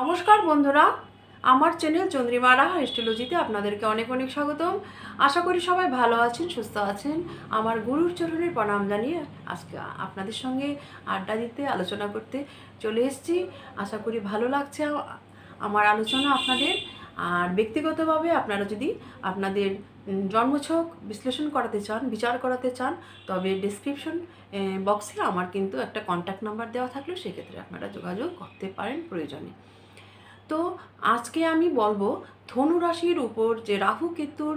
নমস্কার বন্ধুরা, আমার চ্যানেল চন্দ্রিমারা হিস্টোলজিতে আপনাদেরকে অনেক অনেক স্বাগতম। আশা করি সবাই ভালো আছেন, সুস্থ আছেন। আমার গুরুর চরণের প্রণাম জানিয়ে আজকে আপনাদের সঙ্গে আড্ডা দিতে, আলোচনা করতে চলে এসেছি। আশা করি ভালো লাগছে আমার আলোচনা আপনাদের। আর ব্যক্তিগতভাবে আপনারা যদি আপনাদের জন্মছক বিশ্লেষণ করাতে চান, বিচার করাতে চান, তবে ডিসক্রিপশন বক্সে আমার কিন্তু একটা কন্ট্যাক্ট নাম্বার দেওয়া থাকলে। সেক্ষেত্রে আপনারা যোগাযোগ করতে পারেন প্রয়োজনে। তো আজকে আমি বলব ধনু রাশির উপর যে রাহু কেতুর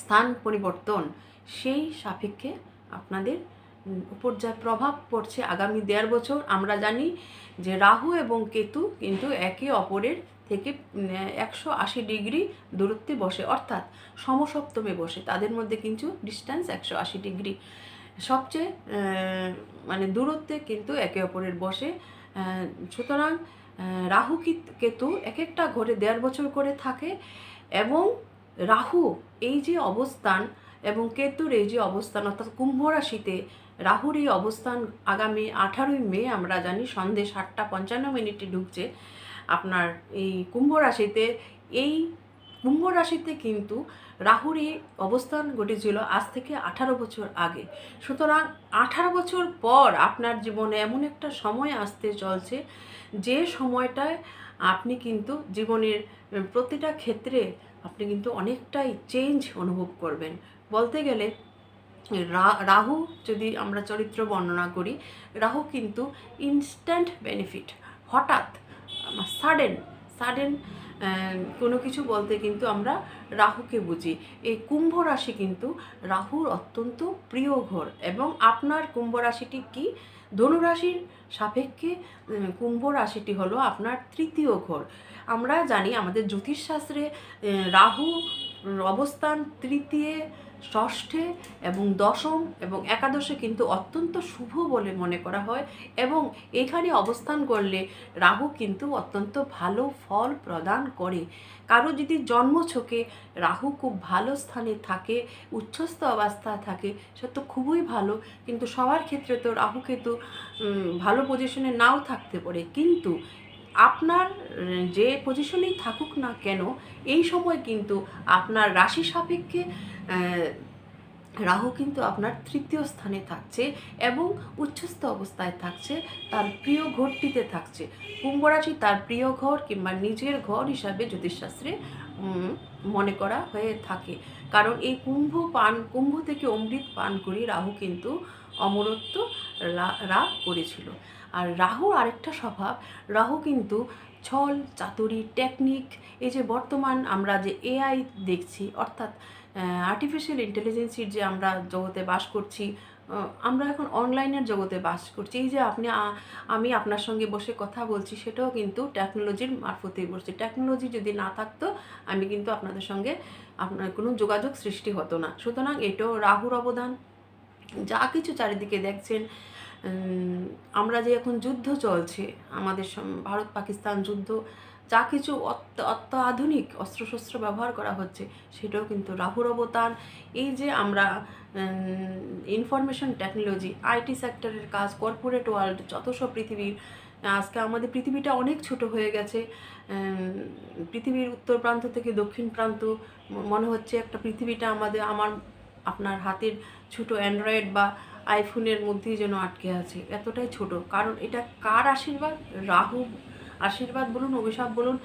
স্থান পরিবর্তন, সেই সাপেক্ষে আপনাদের উপর যা প্রভাব পড়ছে আগামী দেড় বছর, আমরা জানি যে রাহু এবং কেতু কিন্তু একে অপরের থেকে একশো আশি ডিগ্রি দূরত্বে বসে, অর্থাৎ সমসপ্তমে বসে। তাদের মধ্যে কিন্তু ডিস্ট্যান্স একশো আশি ডিগ্রি। সবচেয়ে মানে দূরত্বে কিন্তু একে অপরের বসে সুতরাং রাহু কেতু এক একটা ঘরে দেড় বছর করে থাকে এবং রাহু এই যে অবস্থান এবং কেতুর এই যে অবস্থান অর্থাৎ কুম্ভ রাশিতে রাহুর এই অবস্থান আগামী আঠারোই মে আমরা জানি সন্ধে সাতটা পঞ্চান্ন মিনিটে ঢুকছে। আপনার এই কুম্ভ রাশিতে এই কুম্ভ রাশিতে কিন্তু রাহুর এই অবস্থান ঘটেছিল আজ থেকে আঠারো বছর আগে। সুতরাং আঠারো বছর পর আপনার জীবনে এমন একটা সময় আসতে চলছে যে সময়টায় আপনি কিন্তু জীবনের প্রতিটা ক্ষেত্রে আপনি কিন্তু অনেকটাই চেঞ্জ অনুভব করবেন। বলতে গেলে রাহু যদি আমরা চরিত্র বর্ণনা করি, রাহু কিন্তু ইনস্ট্যান্ট বেনিফিট হঠাৎ সাডেন সাডেন কোনো কিছু বলতে কিন্তু আমরা রাহুকে বুঝি। এই কুম্ভ রাশি কিন্তু রাহুর অত্যন্ত প্রিয় ঘর এবং আপনার কুম্ভ রাশিটি কি? ধনুরাশির সাপেক্ষে কুম্ভ রাশিটি হলো আপনার তৃতীয় ঘর। আমরা জানি আমাদের জ্যোতিষশাস্ত্রে রাহু অবস্থান তৃতীয় ষষ্ঠে এবং দশম এবং একাদশে কিন্তু অত্যন্ত শুভ বলে মনে করা হয় এবং এখানে অবস্থান করলে রাহু কিন্তু অত্যন্ত ভালো ফল প্রদান করে। কারও যদি জন্ম জন্মছকে রাহু খুব ভালো স্থানে থাকে, উচ্চস্থ অবস্থায় থাকে, সে তো খুবই ভালো। কিন্তু সবার ক্ষেত্রে তো রাহু কিন্তু ভালো পজিশনে নাও থাকতে পারে। কিন্তু আপনার, যে পজিশনেই থাকুক না কেন, এই সময় কিন্তু আপনার রাশি সাপেক্ষে রাহু কিন্তু আপনার তৃতীয় স্থানে থাকছে এবং উচ্চস্থ অবস্থায় থাকছে, তার প্রিয় ঘরটিতে থাকছে। কুম্ভ রাশি তার প্রিয় ঘর কিংবা নিজের ঘর হিসাবে জ্যোতিষশাস্ত্রে মনে করা হয়ে থাকে। কারণ এই কুম্ভ পান, কুম্ভ থেকে অমৃত পান করে রাহু কিন্তু অমরত্ব লাভ করেছিল। আর রাহুর আরেকটা স্বভাব, রাহু কিন্তু ছল, চাতুরি টেকনিক এই যে বর্তমান আমরা যে এআই দেখছি, অর্থাৎ আর্টিফিশিয়াল ইন্টেলিজেন্সির যে আমরা জগতে বাস করছি আমরা এখন অনলাইনের জগতে বাস করছি। এই যে আপনি আমি আপনার সঙ্গে বসে কথা বলছি, সেটাও কিন্তু টেকনোলজির মারফতেই বলছি টেকনোলজি যদি না থাকতো, আমি কিন্তু আপনাদের সঙ্গে আপনার কোনো যোগাযোগ সৃষ্টি হতো না। সুতরাং এটাও রাহুর অবদান। যা কিছু চারিদিকে দেখছেন আমরা যে এখন যুদ্ধ চলছে, আমাদের ভারত পাকিস্তান যুদ্ধ, যা কিছু অত্য, অত্যাধুনিক অস্ত্রশস্ত্র ব্যবহার করা হচ্ছে, সেটাও কিন্তু রাহুর অবদান। এই যে আমরা ইনফরমেশন টেকনোলজি আইটি সেক্টরের কাজ কর্পোরেট ওয়ার্ল্ড যত সব পৃথিবীর আজকে আমাদের পৃথিবীটা অনেক ছোট হয়ে গেছে পৃথিবীর উত্তর প্রান্ত থেকে দক্ষিণ প্রান্ত মনে হচ্ছে একটা পৃথিবীটা আমাদের, আমার আপনার হাতের ছোট অ্যান্ড্রয়েড বা আইফোনের মধ্যেই যেন আটকে আছে, এতটাই ছোট। কারণ এটা কার আশীর্বাদ? রাহু আশীর্বাদ বলুন, অভিশাপ বলুন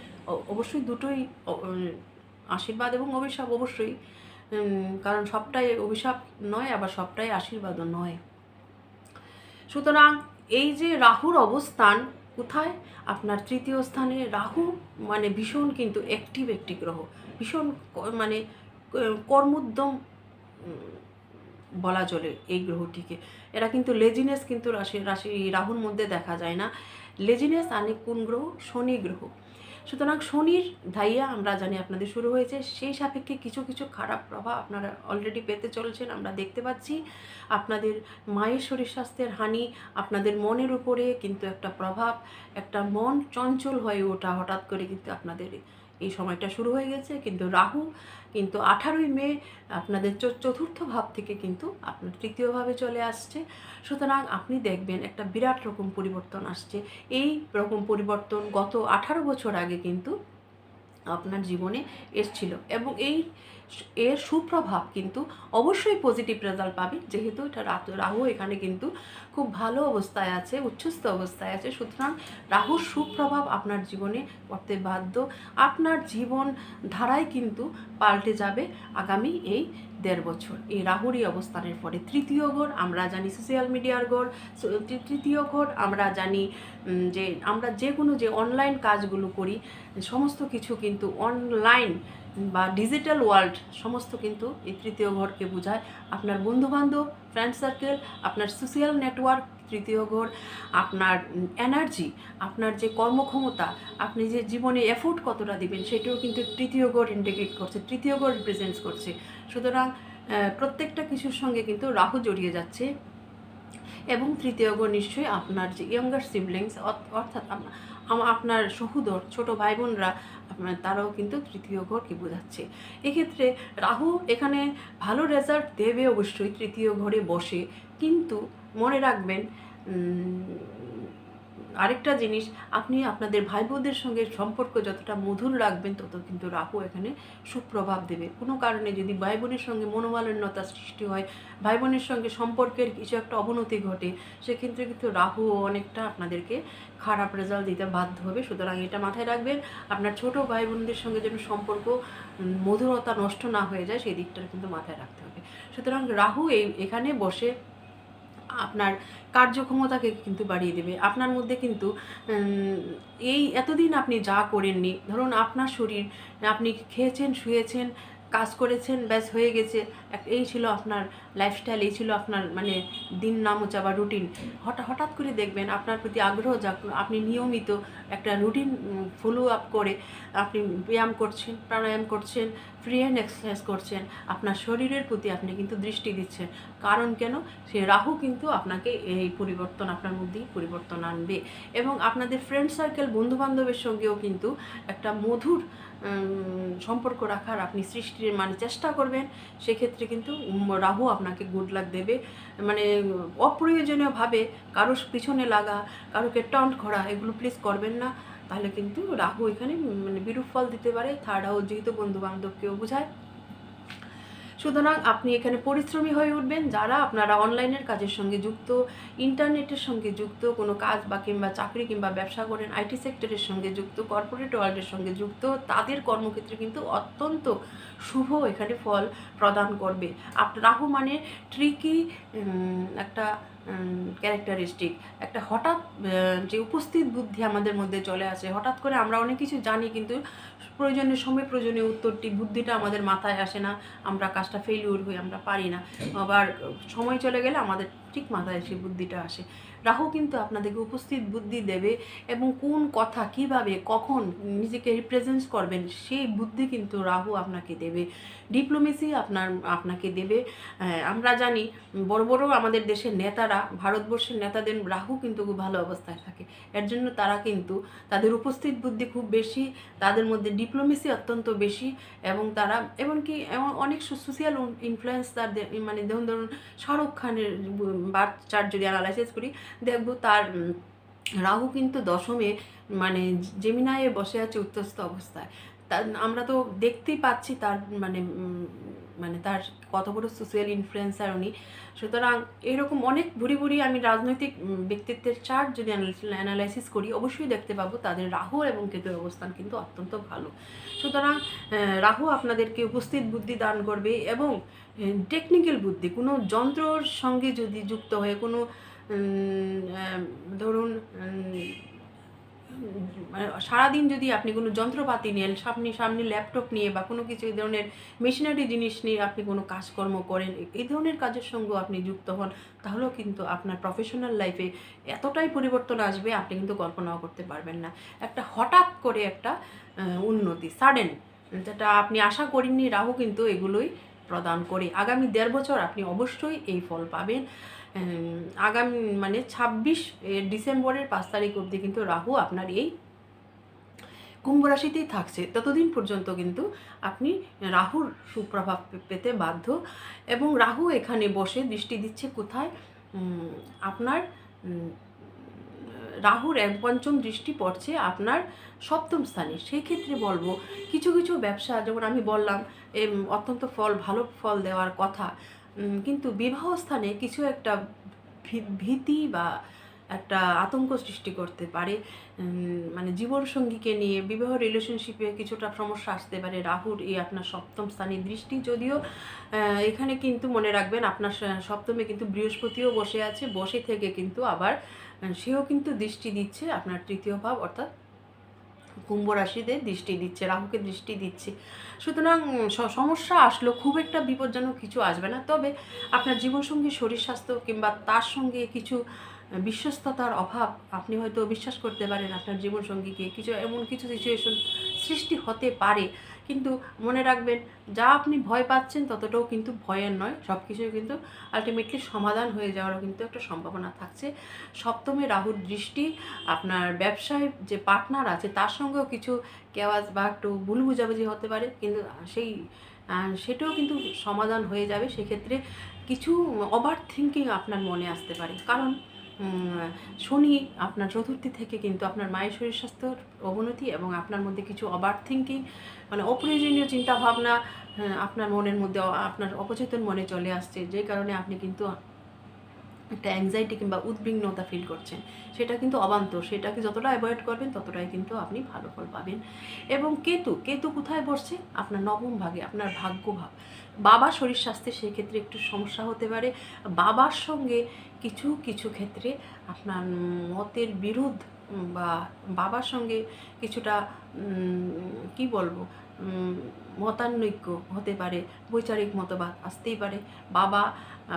অবশ্যই দুটোই আশীর্বাদ এবং অভিশাপ অবশ্যই। কারণ সবটাই অভিশাপ নয়, আবার সবটাই আশীর্বাদও নয়। সুতরাং এই যে রাহুর অবস্থান, কোথায়? আপনার তৃতীয় স্থানে রাহু মানে ভীষণ কিন্তু অ্যাক্টিভ একটি গ্রহ। ভীষণ মানে কর্মোদ্যম বলা চলে এই গ্রহটিকে। এরা কিন্তু লেজিনেস কিন্তু রাশি রাশি, রাহুর মধ্যে দেখা যায় না। লেজিনেস আনে কোন গ্রহ? শনি গ্রহ। সুতরাং শনির ধাইয়া আমরা জানি আপনাদের শুরু হয়েছে। সেই সাপেক্ষে কিছু কিছু খারাপ প্রভাব আপনারা অলরেডি পেতে চলছেন, আমরা দেখতে পাচ্ছি। আপনাদের মায়ের শরীর স্বাস্থ্যের হানি, আপনাদের মনের উপরে কিন্তু একটা প্রভাব, একটা মন চঞ্চল হয়ে ওঠা হঠাৎ করে কিন্তু আপনাদের এই সময়টা শুরু হয়ে গেছে। কিন্তু রাহু কিন্তু আঠারোই মে আপনাদের চতুর্থ ভাব থেকে কিন্তু আপনার তৃতীয়ভাবে চলে আসছে। সুতরাং আপনি দেখবেন একটা বিরাট রকম পরিবর্তন আসছে। এই রকম পরিবর্তন গত আঠারো বছর আগে কিন্তু আপনার জীবনে এসছিল। এবং এই এর সুপ্রভাব কিন্তু অবশ্যই পজিটিভ রেজাল্ট পাবে। যেহেতু এটা রাহু এখানে কিন্তু খুব ভালো অবস্থায় আছে, উচ্ছ্বস্ত অবস্থায় আছে। সুতরাং রাহুর সুপ্রভাব আপনার জীবনে পড়তে বাধ্য। আপনার জীবন ধারায় কিন্তু পাল্টে যাবে আগামী এই দেড় বছর। এই রাহুরই অবস্থানের পরে তৃতীয় ঘর, আমরা জানি সোশ্যাল মিডিয়ার ঘর তৃতীয় ঘর, আমরা জানি যে, আমরা যে কোনো যে অনলাইন কাজগুলো করি, সমস্ত কিছু কিন্তু অনলাইন বা ডিজিটাল ওয়ার্ল্ড সমস্ত কিন্তু এই তৃতীয় ঘরকে বোঝায়। আপনার বন্ধুবান্ধব ফ্রেন্ড সার্কেল আপনার সোশ্যাল নেটওয়ার্ক তৃতীয় ঘর, আপনার এনার্জি আপনার যে কর্মক্ষমতা, আপনি যে জীবনে এফোর্ট কতটা দিবেন, সেটাও কিন্তু তৃতীয় ঘর ইন্ডিকেট করছে, তৃতীয় ঘর রিপ্রেজেন্টস করছে। সুতরাং প্রত্যেকটা কিছুর সঙ্গে কিন্তু রাহু জড়িয়ে যাচ্ছে। এবং তৃতীয় ঘর নিশ্চয়ই আপনার যে ইয়াঙ্গার সিবলিংস অর্থাৎ আম- আপনার সহোদর, ছোট ভাই বোনরা তারাও কিন্তু তৃতীয় ঘরকে বোঝাচ্ছে। এক্ষেত্রে রাহু এখানে ভালো রেজাল্ট দেবে অবশ্যই, তৃতীয় ঘরে বসে। কিন্তু মনে রাখবেন আরেকটা জিনিস, আপনি আপনাদের ভাই বোনদের সঙ্গে সম্পর্ক যতটা মধুর রাখবেন, তত কিন্তু রাহু এখানে সুপ্রভাব দেবে। কোনো কারণে যদি ভাই বোনের সঙ্গে মনোমালিন্যতা সৃষ্টি হয় ভাই বোনের সঙ্গে সম্পর্কের কিছু একটা অবনতি ঘটে, সেক্ষেত্রে কিন্তু রাহু অনেকটা আপনাদেরকে খারাপ রেজাল্ট দিতে বাধ্য হবে। সুতরাং এটা মাথায় রাখবেন, আপনার ছোট ভাই বোনদের সঙ্গে যেন সম্পর্ক মধুরতা নষ্ট না হয়ে যায়, সেই দিকটা কিন্তু মাথায় রাখতে হবে। সুতরাং রাহু এই, এখানে বসে আপনার কার্যক্ষমতাকে কিন্তু বাড়িয়ে দেবে। আপনার মধ্যে কিন্তু এই এতদিন আপনি যা করেননি, ধরুন আপনার শরীর, আপনি খেয়েছেন, শুয়েছেন কাজ করেছেন, ব্যাস হয়ে গেছে। এই ছিল আপনার লাইফস্টাইল এই ছিল আপনার মানে দিন নামোচা বা রুটিন হঠাৎ হঠাৎ করে দেখবেন আপনার প্রতি আগ্রহ যা আপনি নিয়মিত একটা রুটিন ফলো আপ করে আপনি ব্যায়াম করছেন, প্রাণায়াম করছেন ফ্রি হ্যান্ড এক্সারসাইজ করছেন, আপনার শরীরের প্রতি আপনি কিন্তু দৃষ্টি দিচ্ছেন। কারণ কেন? সে রাহু কিন্তু আপনাকে এই পরিবর্তন আপনার মধ্যেই পরিবর্তন আনবে। এবং আপনাদের ফ্রেন্ড সার্কেল বন্ধু বান্ধবের সঙ্গেও কিন্তু একটা মধুর সম্পর্ক রাখার আপনি সৃষ্টির মানে চেষ্টা করবেন, সেক্ষেত্রে কিন্তু রাহু আপনাকে গুড লাক দেবে। মানে অপ্রয়োজনীয়ভাবে কারোর পিছনে লাগা, কারোকে টন্ট করা, এগুলো প্লিজ করবেন না। তাহলে কিন্তু রাহু এখানে মানে বিরূপ ফল দিতে পারে। থার্ড হাউস যেহেতু বন্ধু বান্ধবকেও বোঝায়। সুতরাং আপনি এখানে পরিশ্রমী হয়ে উঠবেন। যারা আপনারা অনলাইনের কাজের সঙ্গে যুক্ত, ইন্টারনেটের সঙ্গে যুক্ত, কোনো কাজ বা কিংবা চাকরি কিংবা ব্যবসা করেন আইটি সেক্টরের সঙ্গে যুক্ত, কর্পোরেট ওয়ার্ল্ডের সঙ্গে যুক্ত, তাদের কর্মক্ষেত্রে কিন্তু অত্যন্ত শুভ এখানে ফল প্রদান করবে। আপনার রাহু মানে ট্রিকি একটা ক্যারেক্টারিস্টিক একটা হঠাৎ যে উপস্থিত বুদ্ধি আমাদের মধ্যে চলে আসে, হঠাৎ করে আমরা অনেক কিছু জানি কিন্তু প্রয়োজনের সময় প্রয়োজনীয় উত্তরটি, বুদ্ধিটা আমাদের মাথায় আসে না, আমরা কাজটা ফেলিউর হই, আমরা পারি না। আবার সময় চলে গেলে আমাদের ঠিক মাথায় সেই বুদ্ধিটা আসে। রাহু কিন্তু আপনাদেরকে উপস্থিত বুদ্ধি দেবে এবং কোন কথা কীভাবে কখন নিজেকে রিপ্রেজেন্ট করবেন সেই বুদ্ধি কিন্তু রাহু আপনাকে দেবে। ডিপ্লোমেসি আপনার আপনাকে দেবে। আহ, আমরা জানি বড় বড় আমাদের দেশের নেতারা ভারতবর্ষের নেতাদের রাহু কিন্তু খুব ভালো অবস্থায় থাকে। এর জন্য তারা কিন্তু তাদের উপস্থিত বুদ্ধি খুব বেশি তাদের মধ্যে ডিপ্লোমেসি অত্যন্ত বেশি এবং তারা এমনকি এমন অনেক সোশ্যাল ইনফ্লুয়েন্স তাদের মানে যেমন ধরুন শাহরুখ খানের বার্থ চার্ট যদি অ্যানালাইসিস করি, দেখব তার রাহু কিন্তু দশমে মানে জেমিনায়ে বসে আছে উত্তস্ত অবস্থায়। তা আমরা তো দেখতেই পাচ্ছি তার মানে মানে তার কত বড় সোশ্যাল ইনফ্লুয়েন্সার উনি। সুতরাং এরকম অনেক ভুরি ভুরি আমি রাজনৈতিক ব্যক্তিত্বের চার্ট যদি অ্যানালাইসিস করি, অবশ্যই দেখতে পাবো তাদের রাহু এবং কেতুর অবস্থান কিন্তু অত্যন্ত ভালো। সুতরাং রাহু আপনাদেরকে উপস্থিত বুদ্ধি দান করবে এবং টেকনিক্যাল বুদ্ধি, কোনো যন্ত্রর সঙ্গে যদি যুক্ত হয়ে কোনো ধরুন সারাদিন যদি আপনি কোনো যন্ত্রপাতি নিয়ে সামনে সামনে ল্যাপটপ নিয়ে বা কোনো কিছু, এই ধরনের মেশিনারি জিনিস নিয়ে আপনি কোনো কাজকর্ম করেন এই ধরনের কাজের সঙ্গেও আপনি যুক্ত হন, তাহলেও কিন্তু আপনার প্রফেশনাল লাইফে এতটাই পরিবর্তন আসবে, আপনি কিন্তু কল্পনাও করতে পারবেন না। একটা হঠাৎ করে একটা উন্নতি সাডেন যেটা আপনি আশা করেননি, রাহু কিন্তু এগুলোই প্রদান করে। আগামী দেড় বছর আপনি অবশ্যই এই ফল পাবেন। আগামী মানে ছাব্বিশ ডিসেম্বরের পাঁচ তারিখ অবধি কিন্তু রাহু আপনার এই কুম্ভ রাশিতেই থাকছে। ততদিন পর্যন্ত কিন্তু আপনি রাহুর সুপ্রভাব পেতে বাধ্য। এবং রাহু এখানে বসে দৃষ্টি দিচ্ছে কোথায়? আপনার রাহুর এক পঞ্চম দৃষ্টি পড়ছে আপনার সপ্তম স্থানে। সেই ক্ষেত্রে বলব, কিছু কিছু ব্যবসা, যেমন আমি বললাম অত্যন্ত ফল, ভালো ফল দেওয়ার কথা। কিন্তু বিবাহ স্থানে কিছু একটা ভীতি বা একটা আতঙ্ক সৃষ্টি করতে পারে। মানে জীবনসঙ্গীকে নিয়ে, বিবাহ রিলেশনশিপে কিছুটা সমস্যা আসতে পারে। রাহুর এই আপনার সপ্তম স্থানে দৃষ্টি যদিও এখানে কিন্তু মনে রাখবেন, আপনার সপ্তমে কিন্তু বৃহস্পতিও বসে আছে, বসে থেকে কিন্তু আবার সেও কিন্তু দৃষ্টি দিচ্ছে, আপনার তৃতীয় ভাব অর্থাৎ কুম্ভ রাশিদের দৃষ্টি দিচ্ছে, রাহুকে দৃষ্টি দিচ্ছে। সুতরাং সমস্যা আসলো, খুব একটা বিপজ্জনক কিছু আসবে না। তবে আপনার জীবনসঙ্গী, শরীর স্বাস্থ্য কিংবা তার সঙ্গে কিছু বিশ্বস্ততার অভাব, আপনি হয়তো বিশ্বাস করতে পারেন আপনার জীবনসঙ্গীকে কিছু এমন কিছু সিচুয়েশন সৃষ্টি হতে পারে। কিন্তু মনে রাখবেন, যা আপনি ভয় পাচ্ছেন ততটাও কিন্তু ভয়ের নয়। সব কিছুই কিন্তু আলটিমেটলি সমাধান হয়ে যাওয়ারও কিন্তু একটা সম্ভাবনা থাকছে। সপ্তমে রাহুর দৃষ্টি, আপনার ব্যবসায় যে পার্টনার আছে তার সঙ্গেও কিছু কেওয়াজ বা একটু ভুল বুঝাবুঝি হতে পারে। কিন্তু সেই সেটাও কিন্তু সমাধান হয়ে যাবে। সেক্ষেত্রে কিছু ওভার থিঙ্কিং আপনার মনে আসতে পারে। কারণ শনি আপনার চতুর্থী থেকে কিন্তু আপনার মায়ের শরীর স্বাস্থ্যর অবনতি এবং আপনার মধ্যে কিছু ওভার থিঙ্কিং মানে অপ্রয়োজনীয় চিন্তাভাবনা আপনার মনের মধ্যে আপনার অপচেতন মনে চলে আসছে। যে কারণে আপনি কিন্তু একটা অ্যাংজাইটি কিংবা উদ্বিগ্নতা ফিল করছেন। সেটা কিন্তু অবান্তর। সেটাকে যতটা অ্যাভয়েড করবেন, ততটাই কিন্তু আপনি ভালো ফল পাবেন। এবং কেতু কেতু কোথায় বসছে? আপনার নবম ভাগে, আপনার ভাগ্য বাবা শরীর স্বাস্থ্যে সেক্ষেত্রে একটু সমস্যা হতে পারে। বাবার সঙ্গে কিছু কিছু ক্ষেত্রে আপনার মতের বিরোধ বা বাবার সঙ্গে কিছুটা কি বলব? মতানৈক্য হতে পারে, বৈচারিক মতবাদ আসতেই পারে। বাবা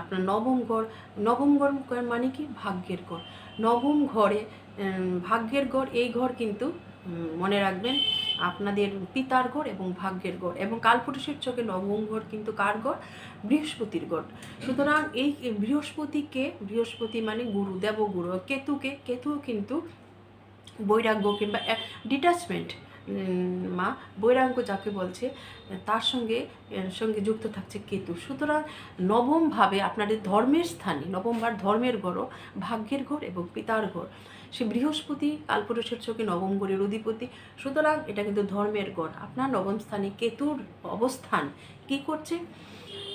আপনার নবম ঘর নবম ঘর মানে কি? ভাগ্যের ঘর। নবম ঘরে ভাগ্যের ঘর, এই ঘর কিন্তু মনে রাখবেন আপনাদের পিতার ঘর এবং ভাগ্যের ঘর এবং কালপুরুষের চোখে নবম ঘর কিন্তু কার ঘর? বৃহস্পতির ঘর। সুতরাং এই বৃহস্পতিকে, বৃহস্পতি মানে গুরু, দেবগুরু, কেতুকে, কেতু কিন্তু বৈরাগ্য কিংবা ডিটাচমেন্ট মা বৈরাঙ্গ যাকে বলছে, তার সঙ্গে সঙ্গে যুক্ত থাকছে কেতু। সুতরাং নবমভাবে আপনাদের ধর্মের স্থানে, নবমবার ধর্মের ঘরও ভাগ্যের ঘর এবং পিতার ঘর। সে বৃহস্পতি কালপুরুষের চোখে নবম ঘরের অধিপতি। সুতরাং এটা কিন্তু ধর্মের ঘর আপনার নবম স্থানে কেতুর অবস্থান কি করছে?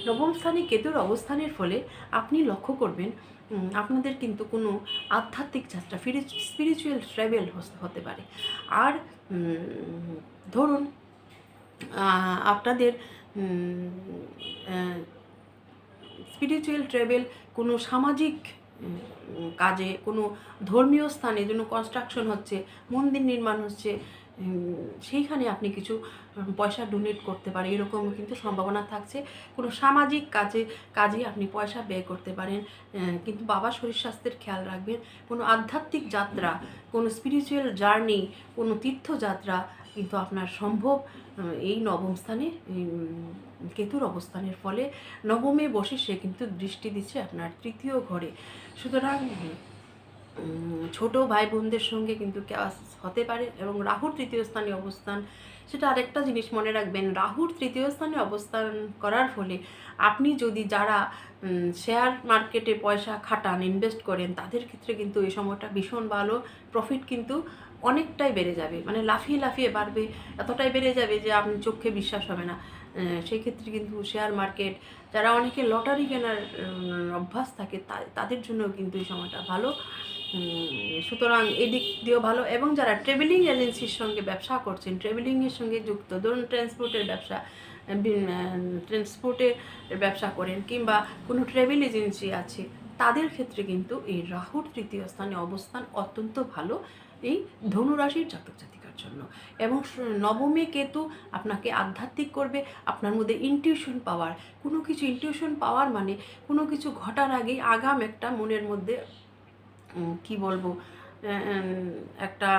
নবম স্থানে কেতুর অবস্থানের ফলে আপনি লক্ষ্য করবেন আপনাদের কিন্তু কোনো আধ্যাত্মিক যাত্রা স্পিরিচুয়াল ট্রাভেল হতে পারে। আর ধরুন আপনাদের স্পিরিচুয়াল ট্রাভেল কোনো সামাজিক কাজে কোনো ধর্মীয় স্থানে যেন কনস্ট্রাকশন হচ্ছে, মন্দির নির্মাণ হচ্ছে সেইখানে আপনি কিছু পয়সা ডোনেট করতে পারেন, এরকম কিন্তু সম্ভাবনা থাকছে। কোনো সামাজিক কাজে কাজে আপনি পয়সা ব্যয় করতে পারেন কিন্তু বাবা শরীর স্বাস্থ্যের খেয়াল রাখবেন। কোনো আধ্যাত্মিক যাত্রা, কোনো স্পিরিচুয়াল জার্নি কোনো তীর্থযাত্রা কিন্তু আপনার সম্ভব এই নবম স্থানে কেতুর অবস্থানের ফলে নবমে বসে সে কিন্তু দৃষ্টি দিচ্ছে আপনার তৃতীয় ঘরে। সুতরাং ছোট ভাই বোনদের সঙ্গে কিন্তু কেওয়াস হতে পারে এবং রাহুর তৃতীয় স্থানে অবস্থান, সেটা আরেকটা জিনিস মনে রাখবেন, রাহুর তৃতীয় স্থানে অবস্থান করার ফলে আপনি যদি যারা শেয়ার মার্কেটে পয়সা খাটান, ইনভেস্ট করেন, তাদের ক্ষেত্রে কিন্তু এই সময়টা ভীষণ ভালো, প্রফিট কিন্তু অনেকটাই বেড়ে যাবে মানে লাফিয়ে লাফিয়ে বাড়বে, এতটাই বেড়ে যাবে যে আপনি চোখে বিশ্বাস হবে না। সেই ক্ষেত্রে কিন্তু শেয়ার মার্কেট যারা অনেকে লটারি কেনার অভ্যাস থাকে তাদের জন্য কিন্তু এই সময়টা ভালো। সুতরাং এদিক দিয়েও ভালো। এবং যারা ট্রাভেলিং এজেন্সির সঙ্গে ব্যবসা করছেন ট্রাভেলিংয়ের সঙ্গে যুক্ত, ধরুন ট্রান্সপোর্টের ব্যবসা ট্রান্সপোর্টের ব্যবসা করেন, কিংবা কোনো ট্রাভেল এজেন্সি আছে তাদের ক্ষেত্রে কিন্তু এই রাহুর তৃতীয় স্থানে অবস্থান অত্যন্ত ভালো এই ধনুরাশির জাতক জাতিকার জন্য। এবং নবমে কেতু আপনাকে আধ্যাত্মিক করবে, আপনার মধ্যে ইনটিউশন পাওয়ার কোনো কিছু ইনটিউশন পাওয়ার মানে কোনো কিছু ঘটার আগেই আগাম একটা মনের মধ্যে কি বলব একটা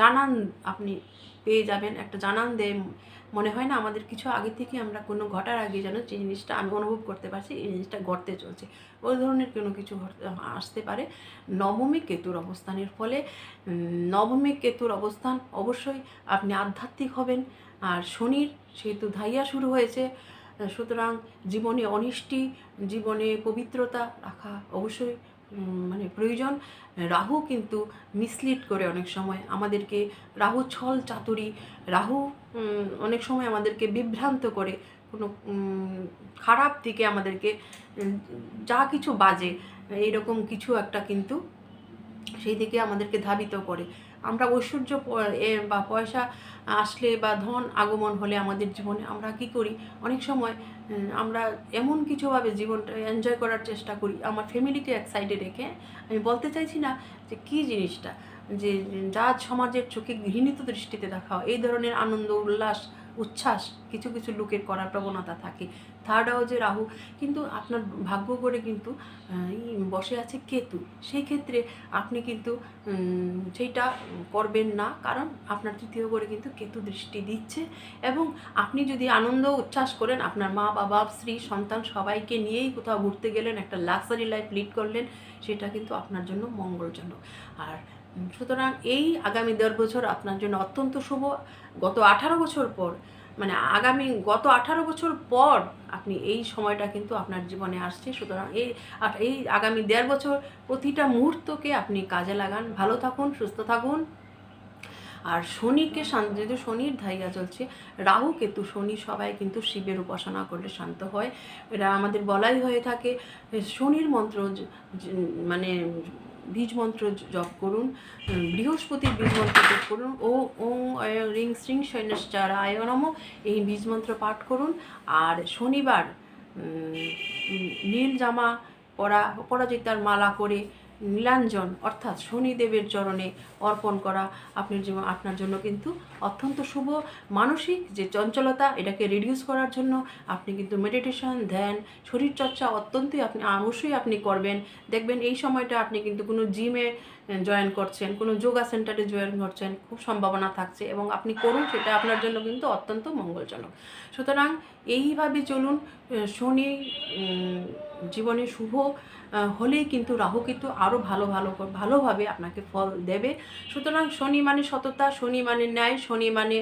জানান আপনি পেয়ে যাবেন, একটা জানান দেয় মনে হয় না আমাদের কিছু আগে থেকে আমরা কোনো ঘটার আগে যেন যে জিনিসটা আমি অনুভব করতে পারছি, এই জিনিসটা ঘটতে চলছে। ওই ধরনের কোনো কিছু আসতে পারে। নবমী কেতুর অবস্থানের ফলে নবমী কেতুর অবস্থান অবশ্যই আপনি আধ্যাত্মিক হবেন। আর শনির সেহেতু ধাইয়া শুরু হয়েছে। সুতরাং জীবনে অনিষ্টি, জীবনে পবিত্রতা রাখা অবশ্যই মানে প্রয়োজন। রাহু কিন্তু মিসলিড করে অনেক সময়। আমাদেরকে রাহু ছল চাতুরি, রাহু অনেক সময় আমাদেরকে বিভ্রান্ত করে। কোনো খারাপ দিকে আমাদেরকে যা কিছু বাজে, এইরকম কিছু একটা কিন্তু সেই দিকে আমাদেরকে ধাবিত করে। আমরা ঐশ্বর্য বা পয়সা আসলে বা ধন আগমন হলে আমাদের জীবনে আমরা কি করি? অনেক সময় আমরা এমন কিছুভাবে জীবনটা এনজয় করার চেষ্টা করি। আমার ফ্যামিলিকে এক সাইডে রেখে আমি বলতে চাইছি না যে কি জিনিসটা? যে যা সমাজের চোখে ঘৃণিত দৃষ্টিতে দেখা এই ধরনের আনন্দ, উল্লাস উচ্ছ্বাস, কিছু কিছু লোকের করার প্রবণতা থাকে। থার্ড হাউজে রাহু, কিন্তু আপনার ভাগ্য করে কিন্তু বসে আছে কেতু। সেই ক্ষেত্রে আপনি কিন্তু সেইটা করবেন না, কারণ আপনার তৃতীয় করে কিন্তু কেতু দৃষ্টি দিচ্ছে এবং আপনি যদি আনন্দ উচ্ছ্বাস করেন, আপনার মা, বাবা, স্ত্রী, সন্তান সবাইকে নিয়েই কোথাও ঘুরতে গেলেন, একটা লাক্সারি লাইফ লিড করলেন, সেটা কিন্তু আপনার জন্য মঙ্গলজনক। আর সুতরাং এই আগামী দেড় বছর আপনার জন্য অত্যন্ত শুভ। গত আঠারো বছর পর মানে আগামী গত আঠারো বছর পর আপনি এই সময়টা কিন্তু আপনার জীবনে আসছে। সুতরাং এই এই আগামী দেড় বছর প্রতিটা মুহূর্তকে আপনি কাজে লাগান। ভালো থাকুন, সুস্থ থাকুন। আর শনিকে শান্ত যেহেতু শনির ধাইয়া চলছে, রাহু কেতু, শনি সবাই কিন্তু শিবের উপাসনা করলে শান্ত হয়। এটা আমাদের বলাই হয়ে থাকে শনির মন্ত্র মানে বীজ মন্ত্র জপ করুন বৃহস্পতির বীজ মন্ত্র জপ করুন ও ওং রিং, শ্রিং সৈন্যশ্চার আয় নম, এই বীজ মন্ত্র পাঠ করুন। আর শনিবার নীল জামা পরা অপরাজিতার মালা করে নীলাঞ্জন, অর্থাৎ শনিদেবের চরণে অর্পণ করা আপনার জীবন, আপনার জন্য কিন্তু অত্যন্ত শুভ। মানসিক যে চঞ্চলতা, এটাকে রিডিউস করার জন্য আপনি কিন্তু মেডিটেশন ধ্যান, শরীরচর্চা অত্যন্তই আপনি, অবশ্যই আপনি করবেন। দেখবেন এই সময়টা আপনি কিন্তু কোনো জিমে জয়েন করছেন, কোনো যোগা সেন্টারে জয়েন করছেন, খুব সম্ভাবনা থাকছে এবং আপনি করুন, সেটা আপনার জন্য কিন্তু অত্যন্ত মঙ্গলজনক। সুতরাং এইভাবে চলুন শনি জীবনে শুভ হলেই কিন্তু রাহু কিন্তু আরও ভালো ভালো ভালোভাবে আপনাকে ফল দেবে। সুতরাং শনি মানে সততা, শনি মানে ন্যায়, শনি মানে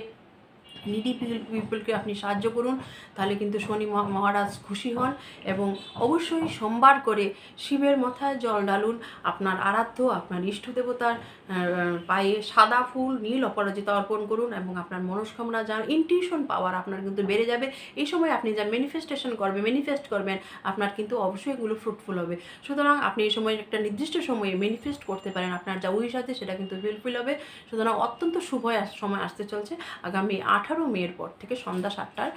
নিডি পিপলকে আপনি সাহায্য করুন, তাহলে কিন্তু শনি মহা- মহারাজ খুশি হন এবং অবশ্যই সোমবার করে শিবের মাথায় জল ঢালুন। আপনার আরাধ্য, আপনার ইষ্ট দেবতার পায়ে সাদা ফুল, নীল অপরাজিতা অর্পণ করুন এবং আপনার মনস্কামনা যার ইনটিউশন পাওয়ার আপনার কিন্তু বেড়ে যাবে। এই সময় আপনি যা ম্যানিফেস্টেশন করবেন ম্যানিফেস্ট করবেন, আপনার কিন্তু অবশ্যই এগুলো ফ্রুটফুল হবে। সুতরাং আপনি এই সময় একটা নির্দিষ্ট সময়ে ম্যানিফেস্ট করতে পারেন। আপনার যা উইশ আছে সেটা কিন্তু ফুলফিল হবে। সুতরাং অত্যন্ত শুভ সময় আসতে চলছে। আগামী আঠারো মের পর থেকে সন্ধ্যা সাতটার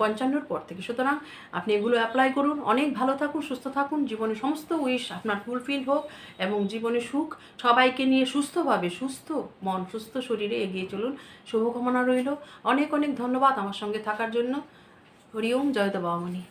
পঞ্চান্নর পর থেকে। সুতরাং আপনি এগুলো অ্যাপ্লাই করুন। অনেক ভালো থাকুন, সুস্থ থাকুন। জীবনে সমস্ত উইশ আপনার ফুলফিল হোক এবং জীবনে সুখ সবাইকে নিয়ে সুস্থভাবে সুস্থ মন, সুস্থ শরীরে এগিয়ে চলুন। শুভকামনা রইল। অনেক অনেক ধন্যবাদ আমার সঙ্গে থাকার জন্য। হরিওম ওম জয়ত বাবামণি